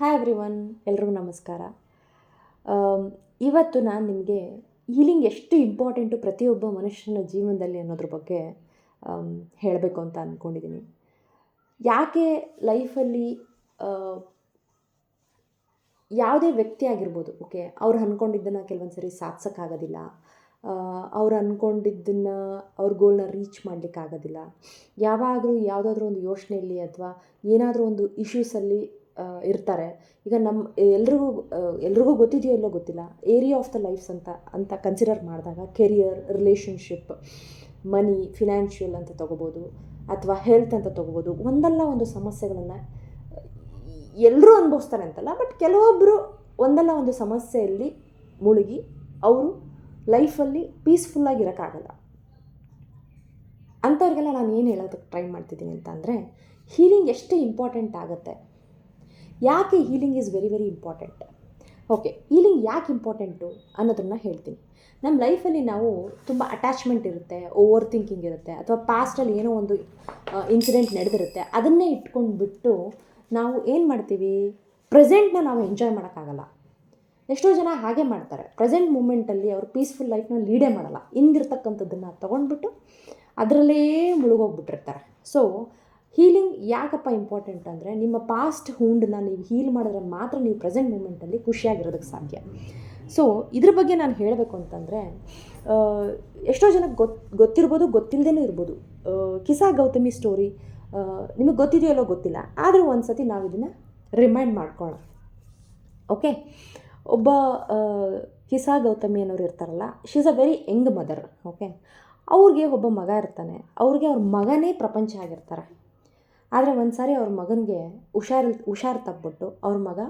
Hi every one ಎಲ್ರಿಗೂ ನಮಸ್ಕಾರ. ಇವತ್ತು ನಾನು ನಿಮಗೆ ಹೀಲಿಂಗ್ ಎಷ್ಟು ಇಂಪಾರ್ಟೆಂಟು ಪ್ರತಿಯೊಬ್ಬ ಮನುಷ್ಯನ ಜೀವನದಲ್ಲಿ ಅನ್ನೋದ್ರ ಬಗ್ಗೆ ಹೇಳಬೇಕು ಅಂತ ಅಂದ್ಕೊಂಡಿದ್ದೀನಿ ಯಾಕೆ ಲೈಫಲ್ಲಿ ಯಾವುದೇ ವ್ಯಕ್ತಿ ಆಗಿರ್ಬೋದು ಓಕೆ ಅವ್ರು ಅಂದ್ಕೊಂಡಿದ್ದನ್ನು ಕೆಲವೊಂದು ಸರಿ ಸಾಧಿಸೋಕ್ಕಾಗೋದಿಲ್ಲ ಅವ್ರು ಅಂದ್ಕೊಂಡಿದ್ದನ್ನು ಅವ್ರ ಗೋಲ್ನ ರೀಚ್ ಮಾಡಲಿಕ್ಕಾಗೋದಿಲ್ಲ. ಯಾವಾಗಲೂ ಯಾವುದಾದ್ರೂ ಒಂದು ಯೋಚನೆಯಲ್ಲಿ ಅಥವಾ ಏನಾದರೂ ಒಂದು ಇಶ್ಯೂಸಲ್ಲಿ ಇರ್ತಾರೆ. ಈಗ ನಮ್ಮ ಎಲ್ರಿಗೂ ಎಲ್ರಿಗೂ ಗೊತ್ತಿದೆಯೋ ಇಲ್ಲೋ ಗೊತ್ತಿಲ್ಲ. ಏರಿಯಾ ಆಫ್ ದ ಲೈಫ್ಸ್ ಅಂತ ಅಂತ ಕನ್ಸಿಡರ್ ಮಾಡಿದಾಗ ಕೆರಿಯರ್ ರಿಲೇಷನ್ಶಿಪ್ ಮನಿ ಫಿನಾನ್ಷಿಯಲ್ ಅಂತ ತೊಗೋಬೋದು, ಅಥವಾ ಹೆಲ್ತ್ ಅಂತ ತೊಗೋಬೋದು, ಒಂದಲ್ಲ ಒಂದು ಸಮಸ್ಯೆಗಳನ್ನು ಎಲ್ಲರೂ ಅನುಭವಿಸ್ತಾರೆ ಅಂತಲ್ಲ ಬಟ್ ಕೆಲವೊಬ್ಬರು ಒಂದಲ್ಲ ಒಂದು ಸಮಸ್ಯೆಯಲ್ಲಿ ಮುಳುಗಿ ಅವರು ಲೈಫಲ್ಲಿ ಪೀಸ್ಫುಲ್ಲಾಗಿ ಇರೋಕ್ಕಾಗಲ್ಲ ಅಂಥವ್ರಿಗೆಲ್ಲ ನಾನು ಏನು ಹೇಳೋದಕ್ಕೆ ಟ್ರೈ ಮಾಡ್ತಿದ್ದೀನಿ ಅಂತ ಅಂದರೆ ಹೀಲಿಂಗ್ ಎಷ್ಟು ಇಂಪಾರ್ಟೆಂಟ್ ಆಗುತ್ತೆ ಯಾಕೆ healing is very very important okay healing ಯಾಕೆ ಇಂಪಾರ್ಟೆಂಟು ಅನ್ನೋದನ್ನು ಹೇಳ್ತೀನಿ. ನಮ್ಮ ಲೈಫಲ್ಲಿ ನಾವು ತುಂಬ ಅಟ್ಯಾಚ್ಮೆಂಟ್ ಇರುತ್ತೆ ಓವರ್ ಥಿಂಕಿಂಗ್ ಇರುತ್ತೆ, ಅಥವಾ ಪಾಸ್ಟಲ್ಲಿ ಏನೋ ಒಂದು ಇನ್ಸಿಡೆಂಟ್ ನಡೆದಿರುತ್ತೆ, ಅದನ್ನೇ ಇಟ್ಕೊಂಡು ಬಿಟ್ಟು ನಾವು ಏನು ಮಾಡ್ತೀವಿ? ಪ್ರೆಸೆಂಟ್ನ ನಾವು ಎಂಜಾಯ್ ಮಾಡೋಕ್ಕಾಗಲ್ಲ. ಎಷ್ಟೋ ಜನ ಹಾಗೆ ಮಾಡ್ತಾರೆ. ಪ್ರೆಸೆಂಟ್ ಮೂಮೆಂಟಲ್ಲಿ ಅವರು ಪೀಸ್ಫುಲ್ ಲೈಫ್ನ ಲೀಡೇ ಮಾಡಲ್ಲ. ಹಿಂದಿರ್ತಕ್ಕಂಥದ್ದನ್ನು ತೊಗೊಂಡ್ಬಿಟ್ಟು ಅದರಲ್ಲೇ ಮುಳುಗೋಗ್ಬಿಟ್ಟಿರ್ತಾರೆ. ಸೊ ಹೀಲಿಂಗ್ ಯಾಕಪ್ಪ ಇಂಪಾರ್ಟೆಂಟ್ ಅಂದರೆ ನಿಮ್ಮ ಪಾಸ್ಟ್ ಹೂಂಡನ್ನ ನೀವು ಹೀಲ್ ಮಾಡಿದ್ರೆ ಮಾತ್ರ ನೀವು ಪ್ರೆಸೆಂಟ್ ಮೂಮೆಂಟಲ್ಲಿ ಖುಷಿಯಾಗಿರೋದಕ್ಕೆ ಸಾಧ್ಯ. ಸೊ ಇದ್ರ ಬಗ್ಗೆ ನಾನು ಹೇಳಬೇಕು ಅಂತಂದರೆ ಎಷ್ಟೋ ಜನಕ್ಕೆ ಗೊತ್ತು ಗೊತ್ತಿರ್ಬೋದು ಗೊತ್ತಿಲ್ಲದೇ ಇರ್ಬೋದು. ಕಿಸಾ ಗೌತಮಿ ಸ್ಟೋರಿ ನಿಮಗೆ ಗೊತ್ತಿದೆಯಲ್ಲೋ ಗೊತ್ತಿಲ್ಲ. ಆದರೂ ಒಂದು ಸತಿ ನಾವು ಇದನ್ನು ರಿಮೈಂಡ್ ಮಾಡ್ಕೊಳ್ಳೋಣ. ಓಕೆ ಒಬ್ಬ ಕಿಸಾ ಗೌತಮಿ ಅನ್ನೋರು ಇರ್ತಾರಲ್ಲ she is a very young mother okay ಅವ್ರಿಗೆ ಒಬ್ಬ ಮಗ ಇರ್ತಾನೆ. ಅವ್ರಿಗೆ ಅವ್ರ ಮಗನೇ ಪ್ರಪಂಚ ಆಗಿರ್ತಾರೆ. ಆದರೆ ಒಂದು ಸಾರಿ ಅವ್ರ ಮಗನಿಗೆ ಹುಷಾರಿಲ್ ಹುಷಾರು ತಪ್ಪಿಬಿಟ್ಟು ಅವ್ರ ಮಗ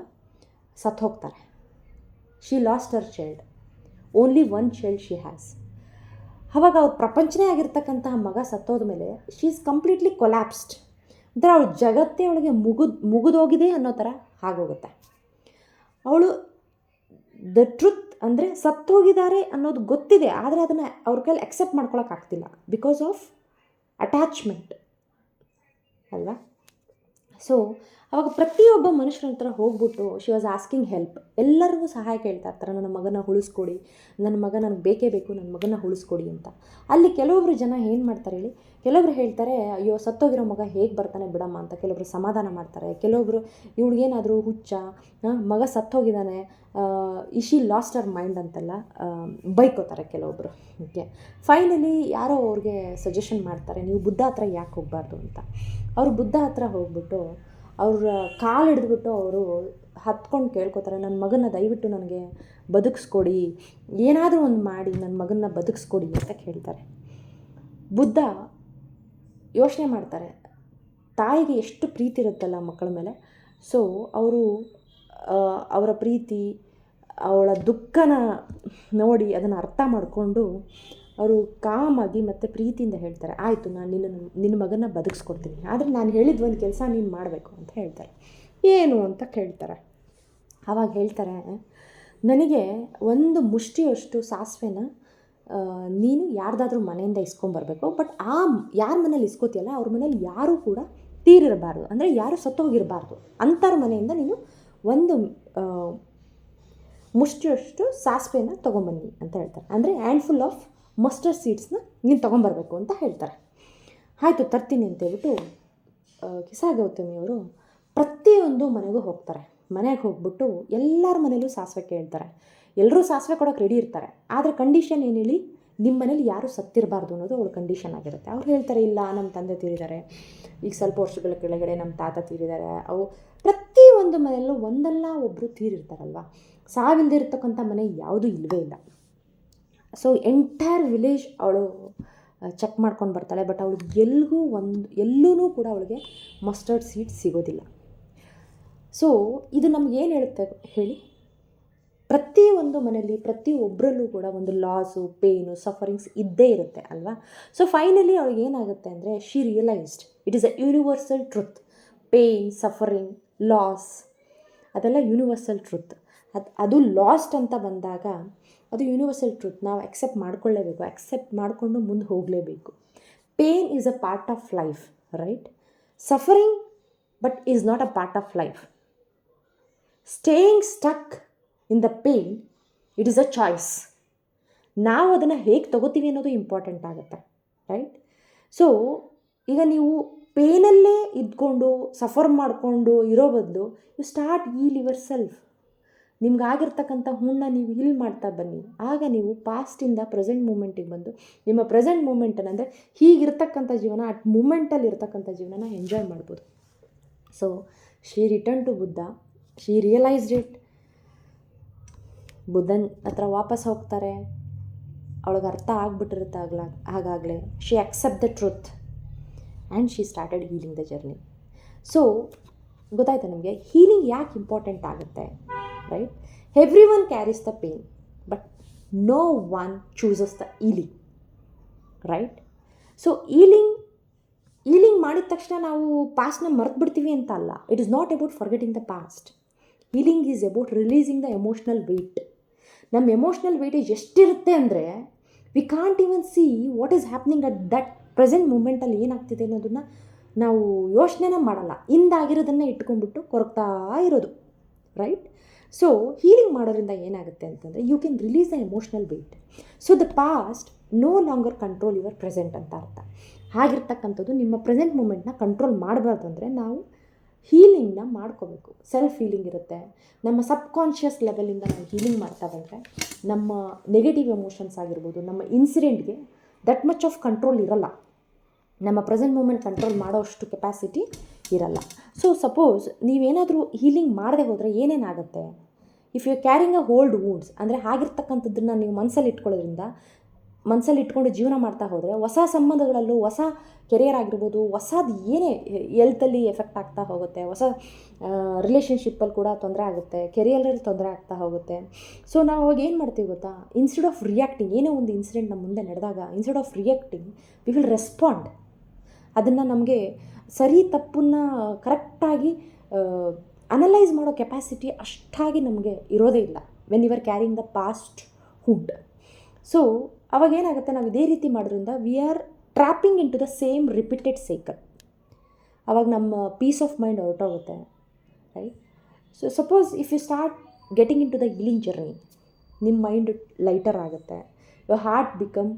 ಸತ್ತು ಹೋಗ್ತಾರೆ. She lost her child only one child she has ಅವಾಗ ಅವ್ರ ಪ್ರಪಂಚನೇ ಆಗಿರ್ತಕ್ಕಂತಹ ಮಗ ಸತ್ತೋದ ಮೇಲೆ ಶಿ ಈಸ್ ಕಂಪ್ಲೀಟ್ಲಿ ಕೊಲ್ಯಾಪ್ಸ್ಡ್ ಅಂದರೆ ಅವಳ ಜಗತ್ತೇ ಅವಳಿಗೆ ಮುಗಿದ್ ಮುಗಿದೋಗಿದೆ ಅನ್ನೋ ಥರ ಆಗೋಗುತ್ತೆ. ಅವಳು ದ ಟ್ರುತ್ ಅಂದರೆ ಸತ್ತೋಗಿದ್ದಾರೆ ಅನ್ನೋದು ಗೊತ್ತಿದೆ, ಆದರೆ ಅದನ್ನು ಅವ್ರ ಕೈಲಿ ಅಕ್ಸೆಪ್ಟ್ ಮಾಡ್ಕೊಳಕ್ಕಾಗ್ತಿಲ್ಲ ಬಿಕಾಸ್ ಆಫ್ ಅಟ್ಯಾಚ್ಮೆಂಟ್ ಅಲ್ವಾ ಸೊ ಅವಾಗ ಪ್ರತಿಯೊಬ್ಬ ಮನುಷ್ಯರ ಹತ್ರ ಹೋಗ್ಬಿಟ್ಟು ಶಿ ವಾಸ್ ಆಸ್ಕಿಂಗ್ ಹೆಲ್ಪ್ ಎಲ್ಲರಿಗೂ ಸಹಾಯ ಕೇಳ್ತಾ ಇರ್ತಾರೆ, ನನ್ನ ಮಗನ ಉಳಿಸ್ಕೊಡಿ, ನನ್ನ ಮಗ ನನಗೆ ಬೇಕೇ ಬೇಕು, ನನ್ನ ಮಗನ ಉಳಿಸ್ಕೊಡಿ ಅಂತ. ಅಲ್ಲಿ ಕೆಲವೊಬ್ರು ಜನ ಏನು ಮಾಡ್ತಾರೆ ಹೇಳಿ, ಕೆಲವೊಬ್ರು ಹೇಳ್ತಾರೆ, ಅಯ್ಯೋ, ಸತ್ತೋಗಿರೋ ಮಗ ಹೇಗೆ ಬರ್ತಾನೆ ಬಿಡಮ್ಮ ಅಂತ ಕೆಲವೊಬ್ರು ಸಮಾಧಾನ ಮಾಡ್ತಾರೆ. ಕೆಲವೊಬ್ರು ಇವಳಿಗೇನಾದರೂ ಹುಚ್ಚ ಮಗ ಸತ್ತೋಗಿದ್ದಾನೆ ಇಶಿ ಲಾಸ್ಟ್ ಅವರ್ ಮೈಂಡ್ ಅಂತೆಲ್ಲ ಬೈಕೋತಾರೆ ಕೆಲವೊಬ್ರು. ಓಕೆ. ಫೈನಲಿ ಯಾರೋ ಅವ್ರಿಗೆ ಸಜೆಷನ್ ಮಾಡ್ತಾರೆ, ನೀವು ಬುದ್ಧ ಹತ್ರ ಯಾಕೆ ಹೋಗಬಾರ್ದು ಅಂತ. ಅವರು ಬುದ್ಧ ಹತ್ರ ಹೋಗ್ಬಿಟ್ಟು ಅವ್ರ ಕಾಲು ಹಿಡಿದ್ಬಿಟ್ಟು ಅವರು ಹತ್ಕೊಂಡು ಕೇಳ್ಕೊತಾರೆ ನನ್ನ ಮಗನ ದಯವಿಟ್ಟು ನನಗೆ ಬದುಕಿಸ್ಕೊಡಿ, ಏನಾದರೂ ಒಂದು ಮಾಡಿ ನನ್ನ ಮಗನ್ನ ಬದುಕಿಸ್ಕೊಡಿ ಅಂತ ಕೇಳ್ತಾರೆ. ಬುದ್ಧ ಯೋಚನೆ ಮಾಡ್ತಾರೆ, ತಾಯಿಗೆ ಎಷ್ಟು ಪ್ರೀತಿ ಇರುತ್ತಲ್ಲ ಮಕ್ಕಳ ಮೇಲೆ? ಸೊ ಅವರು ಅವರ ಪ್ರೀತಿ, ಅವಳ ದುಃಖನ ನೋಡಿ ಅದನ್ನು ಅರ್ಥ ಮಾಡಿಕೊಂಡು ಅವರು ಕಾಮಾಗಿ ಮತ್ತು ಪ್ರೀತಿಯಿಂದ ಹೇಳ್ತಾರೆ, ಆಯಿತು, ನಾನು ನಿನ್ನ ನಿನ್ನ ಮಗನ ಬದುಕಿಸ್ಕೊಡ್ತೀನಿ. ಆದರೆ ನಾನು ಹೇಳಿದ ಒಂದು ಕೆಲಸ ನೀನು ಮಾಡಬೇಕು ಅಂತ ಹೇಳ್ತಾರೆ. ಏನು ಅಂತ ಕೇಳ್ತಾರೆ. ಆವಾಗ ಹೇಳ್ತಾರೆ, ನನಗೆ ಒಂದು ಮುಷ್ಟಿಯಷ್ಟು ಸಾಸಿವೆನ ನೀನು ಯಾರ್ದಾದ್ರೂ ಮನೆಯಿಂದ ಇಸ್ಕೊಂಬರ್ಬೇಕು ಬಟ್ ಆ ಯಾರ ಮನೇಲಿ ಇಸ್ಕೋತಿಯಲ್ಲ, ಅವ್ರ ಮನೇಲಿ ಯಾರೂ ಕೂಡ ತೀರಿರಬಾರ್ದು. ಅಂದರೆ ಯಾರು ಸತ್ತೋಗಿರಬಾರ್ದು. ಅಂಥವ್ರ ಮನೆಯಿಂದ ನೀನು ಒಂದು ಮುಷ್ಟಿಯಷ್ಟು ಸಾಸಿವೆನ ತೊಗೊಂಬನ್ನಿ ಅಂತ ಹೇಳ್ತಾರೆ. ಅಂದರೆ ಹ್ಯಾಂಡ್ಫುಲ್ ಆಫ್ ಮಸ್ಟರ್ಡ್ ಸೀಡ್ಸ್ನ ನೀನು ತೊಗೊಂಬರ್ಬೇಕು ಅಂತ ಹೇಳ್ತಾರೆ. ಆಯಿತು ತರ್ತೀನಿ ಅಂತ ಹೇಳ್ಬಿಟ್ಟು ಆ, ಕಿಸಾ ಗೌತಮಿಯವರು ಪ್ರತಿಯೊಂದು ಮನೆಗೂ ಹೋಗ್ತಾರೆ. ಮನೆಗೆ ಹೋಗ್ಬಿಟ್ಟು ಎಲ್ಲರ ಮನೇಲೂ ಸಾಸಿವೆ ಕೇಳ್ತಾರೆ. ಎಲ್ಲರೂ ಸಾಸಿವೆ ಕೊಡೋಕೆ ರೆಡಿ ಇರ್ತಾರೆ. ಆದರೆ ಕಂಡೀಷನ್ ಏನು ಹೇಳಿ? ನಿಮ್ಮ ಮನೇಲಿ ಯಾರೂ ಸತ್ತಿರಬಾರ್ದು ಅನ್ನೋದು ಅವಳ ಕಂಡೀಷನ್ ಆಗಿರುತ್ತೆ. ಅವ್ರು ಹೇಳ್ತಾರೆ ಇಲ್ಲ ನಮ್ಮ ತಂದೆ ತೀರಿದ್ದಾರೆ. ಈಗ ಸ್ವಲ್ಪ ವರ್ಷಗಳ ಕೆಳಗಡೆ ನಮ್ಮ ತಾತ ತೀರಿದ್ದಾರೆ. ಅವು ಪ್ರತಿಯೊಂದು ಮನೆಯಲ್ಲೂ ಒಂದಲ್ಲ ಒಬ್ಬರು ತೀರಿರ್ತಾರಲ್ವ? ಸಾವಿಲ್ದಿರ್ತಕ್ಕಂಥ ಮನೆ ಯಾವುದೂ ಇಲ್ಲವೇ ಇಲ್ಲ. ಸೊ ಎಂಟೈರ್ ವಿಲೇಜ್ ಅವಳು ಚೆಕ್ ಮಾಡ್ಕೊಂಡು ಬರ್ತಾಳೆ. ಬಟ್ ಅವಳು ಎಲ್ಲಿಗೂ ಒಂದು ಎಲ್ಲೂ ಕೂಡ ಅವಳಿಗೆ ಮಸ್ಟರ್ಡ್ ಸೀಡ್ ಸಿಗೋದಿಲ್ಲ. ಸೊ ಇದು ನಮ್ಗೆ ಏನು ಹೇಳುತ್ತೆ ಹೇಳಿ? ಪ್ರತಿಯೊಂದು ಮನೆಯಲ್ಲಿ ಪ್ರತಿಯೊಬ್ಬರಲ್ಲೂ ಕೂಡ ಒಂದು ಲಾಸು ಪೇನು ಸಫರಿಂಗ್ಸ್ ಇದ್ದೇ ಇರುತ್ತೆ, ಅಲ್ವಾ? ಸೊ ಫೈನಲಿ ಅವಳಿಗೆ ಏನಾಗುತ್ತೆ ಅಂದರೆ she realised it is a universal truth pain suffering loss ಅದೆಲ್ಲ ಯೂನಿವರ್ಸಲ್ ಟ್ರುತ್ ಅದು ಅದು ಲಾಸ್ಟ್ ಅಂತ ಬಂದಾಗ ಅದು ಯೂನಿವರ್ಸಲ್ ಟ್ರೂತ್ ನಾವು ಅಕ್ಸೆಪ್ಟ್ ಮಾಡ್ಕೊಳ್ಳೇಬೇಕು. ಅಕ್ಸೆಪ್ಟ್ ಮಾಡಿಕೊಂಡು ಮುಂದೆ ಹೋಗಲೇಬೇಕು. Pain is a part of life right suffering but is not a part of life staying stuck in the pain it is a choice ನಾವು ಅದನ್ನು ಹೇಗೆ ತಗೋತೀವಿ ಅನ್ನೋದು ಇಂಪಾರ್ಟೆಂಟ್ ಆಗುತ್ತೆ ರೈಟ್ ಸೊ ಈಗ ನೀವು ಪೇನಲ್ಲೇ ಇದ್ಕೊಂಡು ಸಫರ್ ಮಾಡಿಕೊಂಡು ಇರೋ ಬದಲು ಯು ಸ್ಟಾರ್ಟ್ ಈ ಲಿವರ್ ಸೆಲ್ಫ್ ನಿಮ್ಗಾಗಿರ್ತಕ್ಕಂಥ ಹುಣ್ಣ ನೀವು ಹೀಲ್ ಮಾಡ್ತಾ ಬನ್ನಿ. ಆಗ ನೀವು ಪಾಸ್ಟಿಂದ ಪ್ರೆಸೆಂಟ್ ಮೂಮೆಂಟಿಗೆ ಬಂದು, ನಿಮ್ಮ ಪ್ರೆಸೆಂಟ್ ಮೂಮೆಂಟನ್ನು ಅಂದರೆ ಹೀಗಿರ್ತಕ್ಕಂಥ ಜೀವನ ಅಟ್ ಮೂಮೆಂಟಲ್ಲಿ ಇರ್ತಕ್ಕಂಥ ಜೀವನನ ಎಂಜಾಯ್ ಮಾಡ್ಬೋದು. So she return to Buddha she realised it ಬುದ್ಧನ ಹತ್ರ ವಾಪಸ್ ಹೋಗ್ತಾರೆ. ಅವಳಿಗೆ ಅರ್ಥ ಆಗ್ಬಿಟ್ಟಿರುತ್ತೆ ಆಗ್ಲ, ಹಾಗಾಗಲೇ. She accept the truth and she started healing the journey so ಗೊತ್ತಾಯ್ತಾ ನಮಗೆ? ಹೀಲಿಂಗ್ ಯಾಕೆ ಇಂಪಾರ್ಟೆಂಟ್ ಆಗುತ್ತೆ? Right every one carries the pain but no one chooses the healing right so healing healing ಮಾಡಿದ ತಕ್ಷಣ ನಾವು ಪಾಸ್ಟ್ನ ಮರ್ತು ಬಿಡ್ತೀವಿ ಅಂತ ಅಲ್ಲ. It is not about forgetting the past healing is about releasing the emotional weight ನಮ್ಮ ಎಮೋಷ್ನಲ್ ವೆಯ್ಟೇಜ್ ಎಷ್ಟಿರುತ್ತೆ ಅಂದರೆ we can't even see what is happening at that present ಮೂಮೆಂಟಲ್ಲಿ ಏನಾಗ್ತಿದೆ ಅನ್ನೋದನ್ನು ನಾವು ಯೋಚನೆನೇ ಮಾಡಲ್ಲ. ಹಿಂದಾಗಿರೋದನ್ನೇ ಇಟ್ಕೊಂಡ್ಬಿಟ್ಟು ಕೊರಗ್ತಾ ಇರೋದು ರೈಟ್ ಸೊ ಹೀಲಿಂಗ್ ಮಾಡೋದ್ರಿಂದ ಏನಾಗುತ್ತೆ ಅಂತಂದರೆ you can release the emotional weight so the past no longer control your present ಅಂತ ಅರ್ಥ. ಹಾಗಿರ್ತಕ್ಕಂಥದ್ದು ನಿಮ್ಮ ಪ್ರೆಸೆಂಟ್ ಮೂಮೆಂಟ್ನ ಕಂಟ್ರೋಲ್ ಮಾಡಬಾರ್ದು ಅಂದರೆ ನಾವು ಹೀಲಿಂಗ್ನ ಮಾಡ್ಕೋಬೇಕು. ಸೆಲ್ಫ್ ಹೀಲಿಂಗ್ ಇರುತ್ತೆ. ನಮ್ಮ ಸಬ್ ಕಾನ್ಷಿಯಸ್ ಲೆವೆಲಿಂದ ನಾವು ಹೀಲಿಂಗ್ ಮಾಡ್ತಾ ಬಂದರೆ, ನಮ್ಮ ನೆಗೆಟಿವ್ ಎಮೋಷನ್ಸ್ ಆಗಿರ್ಬೋದು, ನಮ್ಮ ಇನ್ಸಿಡೆಂಟ್ಗೆ ದಟ್ ಮಚ್ ಆಫ್ ಕಂಟ್ರೋಲ್ ಇರಲ್ಲ. ನಮ್ಮ ಪ್ರೆಸೆಂಟ್ ಮೂಮೆಂಟ್ ಕಂಟ್ರೋಲ್ ಮಾಡೋಷ್ಟು ಕೆಪಾಸಿಟಿ ಇರಲ್ಲ ಸೊ ಸಪೋಸ್ ನೀವೇನಾದರೂ ಹೀಲಿಂಗ್ ಮಾಡದೆ ಹೋದರೆ ಏನೇನಾಗುತ್ತೆ? If you caring a hold wounds ಅಂದರೆ ಆಗಿರ್ತಕ್ಕಂಥದ್ದನ್ನು ನೀವು ಮನಸ್ಸಲ್ಲಿ ಇಟ್ಕೊಳ್ಳೋದ್ರಿಂದ ಮನಸ್ಸಲ್ಲಿ ಇಟ್ಕೊಂಡು ಜೀವನ ಮಾಡ್ತಾ ಹೋದರೆ, ಹೊಸ ಸಂಬಂಧಗಳಲ್ಲೂ ಹೊಸ ಕೆರಿಯರ್ ಆಗಿರ್ಬೋದು, ಹೊಸದು ಏನೇ ಎಲ್ತಲ್ಲಿ ಎಫೆಕ್ಟ್ ಆಗ್ತಾ ಹೋಗುತ್ತೆ, ಹೊಸ ರಿಲೇಷನ್ಶಿಪ್ಪಲ್ಲಿ ಕೂಡ ತೊಂದರೆ ಆಗುತ್ತೆ ಕೆರಿಯರಲ್ಲಿ ತೊಂದರೆ ಆಗ್ತಾ ಹೋಗುತ್ತೆ. ಸೊ ನಾವು ಅವಾಗ ಏನು ಮಾಡ್ತೀವಿ ಗೊತ್ತಾ? ಇನ್ಸ್ಟೆಡ್ ಆಫ್ ರಿಯಾಕ್ಟಿಂಗ್ ಏನೋ ಒಂದು ಇನ್ಸಿಡೆಂಟ್ ನಮ್ಮ ಮುಂದೆ ನಡೆದಾಗ instead of reacting we will respond ಅದನ್ನು ನಮಗೆ ಸರಿ ತಪ್ಪನ್ನ ಕರೆಕ್ಟಾಗಿ ಅನಲೈಸ್ ಮಾಡೋ ಕೆಪಾಸಿಟಿ ಅಷ್ಟಾಗಿ ನಮಗೆ ಇರೋದೇ ಇಲ್ಲ. When you are carrying the past hood so ಅವಾಗ ಏನಾಗುತ್ತೆ? ನಾವು ಇದೇ ರೀತಿ ಮಾಡೋದ್ರಿಂದ we are trapping into the same repeated cycle ಅವಾಗ ನಮ್ಮ ಪೀಸ್ ಆಫ್ ಮೈಂಡ್ ಹೊರಟೋಗುತ್ತೆ right so suppose if you start getting into the healing journey ನಿಮ್ಮ ಮೈಂಡ್ ಲೈಟರ್ ಆಗುತ್ತೆ. ಯುವರ್ ಹಾರ್ಟ್ ಬಿಕಮ್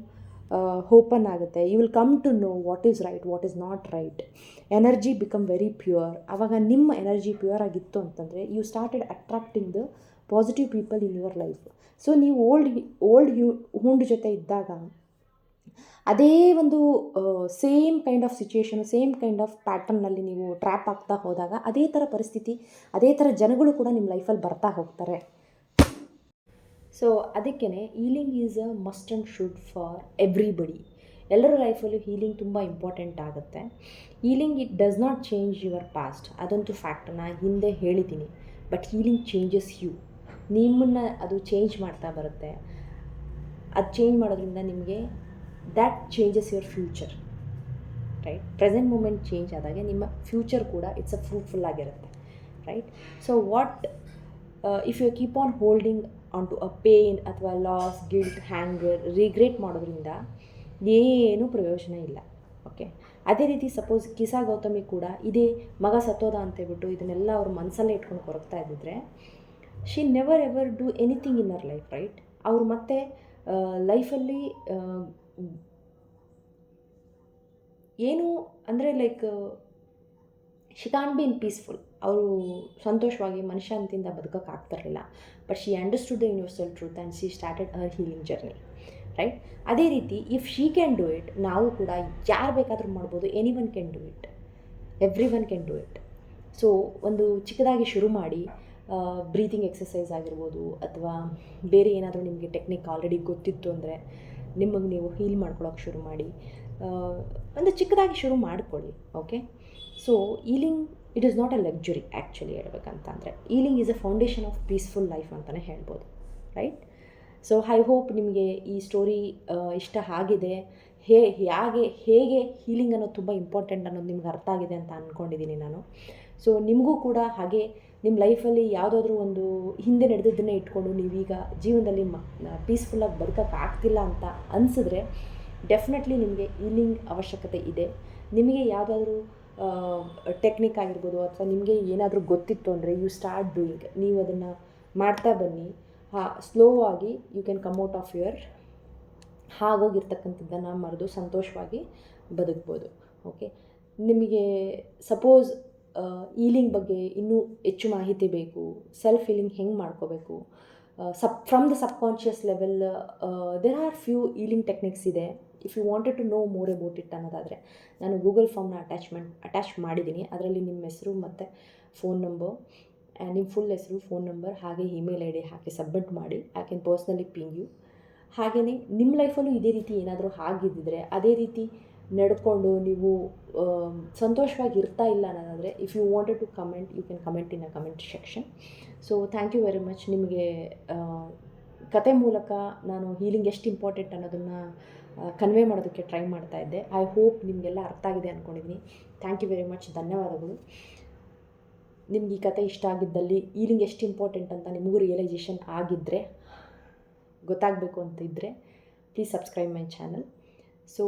ಓಪನ್ ಆಗುತ್ತೆ. You will come to know what is right what is not right energy become very pure ಆವಾಗ ನಿಮ್ಮ energy pure ಆಗಿತ್ತು ಅಂತಂದರೆ you started attracting the positive people in your life so ನೀವು old old you ಹುಂಡ್ ಜೊತೆ ಇದ್ದಾಗ, ಅದೇ ಒಂದು same kind of situation same kind of ಪ್ಯಾಟರ್ನಲ್ಲಿ ನೀವು ಟ್ರ್ಯಾಪ್ ಆಗ್ತಾ ಹೋದಾಗ, ಅದೇ ಥರ ಪರಿಸ್ಥಿತಿ, ಅದೇ ಥರ ಜನಗಳು ಕೂಡ ನಿಮ್ಮ ಲೈಫಲ್ಲಿ ಬರ್ತಾ ಹೋಗ್ತಾರೆ. ಸೊ ಅದಕ್ಕೇ healing is a must and should for everybody ಎಲ್ಲರ ಲೈಫಲ್ಲೂ ಹೀಲಿಂಗ್ ತುಂಬ ಇಂಪಾರ್ಟೆಂಟ್ ಆಗುತ್ತೆ. Healing it does not change your past ಅದಂತೂ ಫ್ಯಾಕ್ಟ್ ನಾನು ಹಿಂದೆ ಹೇಳಿದ್ದೀನಿ. ಬಟ್ ಹೀಲಿಂಗ್ ಚೇಂಜಸ್ ಯು ನಿಮ್ಮನ್ನು ಅದು ಚೇಂಜ್ ಮಾಡ್ತಾ ಬರುತ್ತೆ. ಅದು ಚೇಂಜ್ ಮಾಡೋದ್ರಿಂದ ನಿಮಗೆ that changes your future right present moment change ಆದಾಗೆ ನಿಮ್ಮ ಫ್ಯೂಚರ್ ಕೂಡ ಇಟ್ಸ್ ಅ ಫ್ರೂಟ್ಫುಲ್ ಆಗಿರುತ್ತೆ. Right so what if you keep on holding on to a pain ಅಥವಾ ಲಾಸ್ ಗಿಲ್ಟ್ ಹ್ಯಾಂಗರ್ ರಿಗ್ರೆಟ್ ಮಾಡೋದ್ರಿಂದ ಏನೂ ಪ್ರಯೋಜನ ಇಲ್ಲ. ಓಕೆ ಅದೇ ರೀತಿ ಸಪೋಸ್ ಕಿಸಾ ಗೌತಮಿ ಕೂಡ ಇದೇ ಮಗ ಸತ್ತೋದ ಅಂತೇಳ್ಬಿಟ್ಟು ಇದನ್ನೆಲ್ಲ ಅವ್ರ ಮನಸ್ಸಲ್ಲೇ ಇಟ್ಕೊಂಡು ಕೊರಗ್ತಾ ಇದ್ದಿದ್ರೆ she never ever do anything in her life right ಅವ್ರು ಮತ್ತೆ ಲೈಫಲ್ಲಿ ಏನು ಅಂದರೆ like she can be in peaceful ಅವರು ಸಂತೋಷವಾಗಿ ಮನಃಶಾಂತಿಯಿಂದ ಬದುಕೋಕೆ ಆಗ್ತಿರಲಿಲ್ಲ. But she understood the universal truth and she started her healing journey right ಅದೇ ರೀತಿ if she can do it ನಾವು ಕೂಡ ಯಾರು ಬೇಕಾದರೂ ಮಾಡ್ಬೋದು. Any one can do it every one can do it so ಒಂದು ಚಿಕ್ಕದಾಗಿ ಶುರು ಮಾಡಿ ಬ್ರೀತಿಂಗ್ ಎಕ್ಸಸೈಸ್ ಆಗಿರ್ಬೋದು ಅಥವಾ ಬೇರೆ ಏನಾದರೂ ನಿಮಗೆ ಟೆಕ್ನಿಕ್ ಆಲ್ರೆಡಿ ಗೊತ್ತಿತ್ತು ಅಂದರೆ ನಿಮಗೆ ನೀವು ಹೀಲ್ ಮಾಡ್ಕೊಳ್ಳೋಕೆ ಶುರು ಮಾಡಿ. ಒಂದು ಚಿಕ್ಕದಾಗಿ ಶುರು ಮಾಡ್ಕೊಳ್ಳಿ okay so healing it is not a luxury actually ಹೇಳ್ಬೇಕಂತಂದರೆ. Healing is a foundation of peaceful life ಅಂತಲೇ ಹೇಳ್ಬೋದು ರೈಟ್ ಸೊ ಐ ಹೋಪ್ ನಿಮಗೆ ಈ ಸ್ಟೋರಿ ಇಷ್ಟ ಆಗಿದೆ. ಹೇ, ಹೇಗೆ ಹೇಗೆ ಹೀಲಿಂಗ್ ಅನ್ನೋದು ತುಂಬ ಇಂಪಾರ್ಟೆಂಟ್ ಅನ್ನೋದು ನಿಮ್ಗೆ ಅರ್ಥ ಆಗಿದೆ ಅಂತ ಅಂದ್ಕೊಂಡಿದ್ದೀನಿ ನಾನು. ಸೊ ನಿಮಗೂ ಕೂಡ ಹಾಗೆ ನಿಮ್ಮ ಲೈಫಲ್ಲಿ ಯಾವುದಾದ್ರೂ ಒಂದು ಹಿಂದೆ ನಡೆದಿದ್ದನ್ನೇ ಇಟ್ಕೊಂಡು ನೀವೀಗ ಜೀವನದಲ್ಲಿ ಮ ಪೀಸ್ಫುಲ್ಲಾಗಿ ಬದುಕೋಕ್ಕಾಗ್ತಿಲ್ಲ ಅಂತ ಅನಿಸಿದ್ರೆ ಡೆಫಿನೆಟ್ಲಿ ನಿಮಗೆ ಈಲಿಂಗ್ ಅವಶ್ಯಕತೆ ಇದೆ. ನಿಮಗೆ ಯಾವುದಾದ್ರೂ ಟೆಕ್ನಿಕ್ ಆಗಿರ್ಬೋದು ಅಥವಾ ನಿಮಗೆ ಏನಾದರೂ ಗೊತ್ತಿತ್ತು ಅಂದರೆ ಯು ಸ್ಟಾರ್ಟ್ ಡೂಯಿಂಗ್ ನೀವು ಅದನ್ನು ಮಾಡ್ತಾ ಬನ್ನಿ. ಹಾ ಸ್ಲೋ ಆಗಿ you can come out of your ಹಾಗೋಗಿರ್ತಕ್ಕಂಥದ್ದನ್ನು ಮರೆದು ಸಂತೋಷವಾಗಿ ಬದುಕ್ಬೋದು. ಓಕೆ ನಿಮಗೆ ಸಪೋಸ್ ಈಲಿಂಗ್ ಬಗ್ಗೆ ಇನ್ನೂ ಹೆಚ್ಚು ಮಾಹಿತಿ ಬೇಕು. ಸೆಲ್ಫ್ ಈಲಿಂಗ್ ಹೆಂಗೆ ಮಾಡ್ಕೋಬೇಕು? ಸಪ್ from the subconscious level there are few healing techniques ಇದೆ. If you wanted to know more about it ಅನ್ನೋದಾದರೆ, ನಾನು ಗೂಗಲ್ ಫಾರ್ಮ್ನ ಅಟ್ಯಾಚ್ಮೆಂಟ್ ಅಟ್ಯಾಚ್ ಮಾಡಿದ್ದೀನಿ ಅದರಲ್ಲಿ ನಿಮ್ಮ ಹೆಸರು ಮತ್ತು ಫೋನ್ ನಂಬರ್ ನಿಮ್ಮ ಫುಲ್ ಹೆಸರು ಫೋನ್ ನಂಬರ್ ಹಾಗೆ ಇಮೇಲ್ ಐ ಡಿ ಹಾಕಿ ಸಬ್ಮಿಟ್ ಮಾಡಿ I can personally ping you ಹಾಗೆಯೇ ನಿಮ್ಮ ಲೈಫಲ್ಲೂ ಇದೇ ರೀತಿ ಏನಾದರೂ ಆಗಿದ್ದಿದ್ರೆ, ಅದೇ ರೀತಿ ನಡ್ಕೊಂಡು ನೀವು ಸಂತೋಷವಾಗಿ ಇರ್ತಾ ಇಲ್ಲ ಅನ್ನೋದಾದರೆ if you wanted to comment you can comment in a comment section so thank you very much ನಿಮಗೆ ಕತೆ ಮೂಲಕ ನಾನು ಹೀಲಿಂಗ್ ಎಷ್ಟು ಇಂಪಾರ್ಟೆಂಟ್ ಅನ್ನೋದನ್ನು ಕನ್ವೆ ಮಾಡೋದಕ್ಕೆ ಟ್ರೈ ಮಾಡ್ತಾ ಇದ್ದೆ. ಐ ಹೋಪ್ ನಿಮಗೆಲ್ಲ ಅರ್ಥ ಆಗಿದೆ ಅಂದ್ಕೊಂಡಿದ್ದೀನಿ ಥ್ಯಾಂಕ್ ಯು ವೆರಿ ಮಚ್ ಧನ್ಯವಾದಗಳು. ನಿಮ್ಗೆ ಈ ಕತೆ ಇಷ್ಟ ಆಗಿದ್ದಲ್ಲಿ ಈಲಿಂಗ್ ಎಷ್ಟು ಇಂಪಾರ್ಟೆಂಟ್ ಅಂತ ನಿಮಗೂ ರಿಯಲೈಸೇಷನ್ ಆಗಿದ್ದರೆ ಗೊತ್ತಾಗಬೇಕು ಅಂತ ಇದ್ದರೆ please subscribe my channel so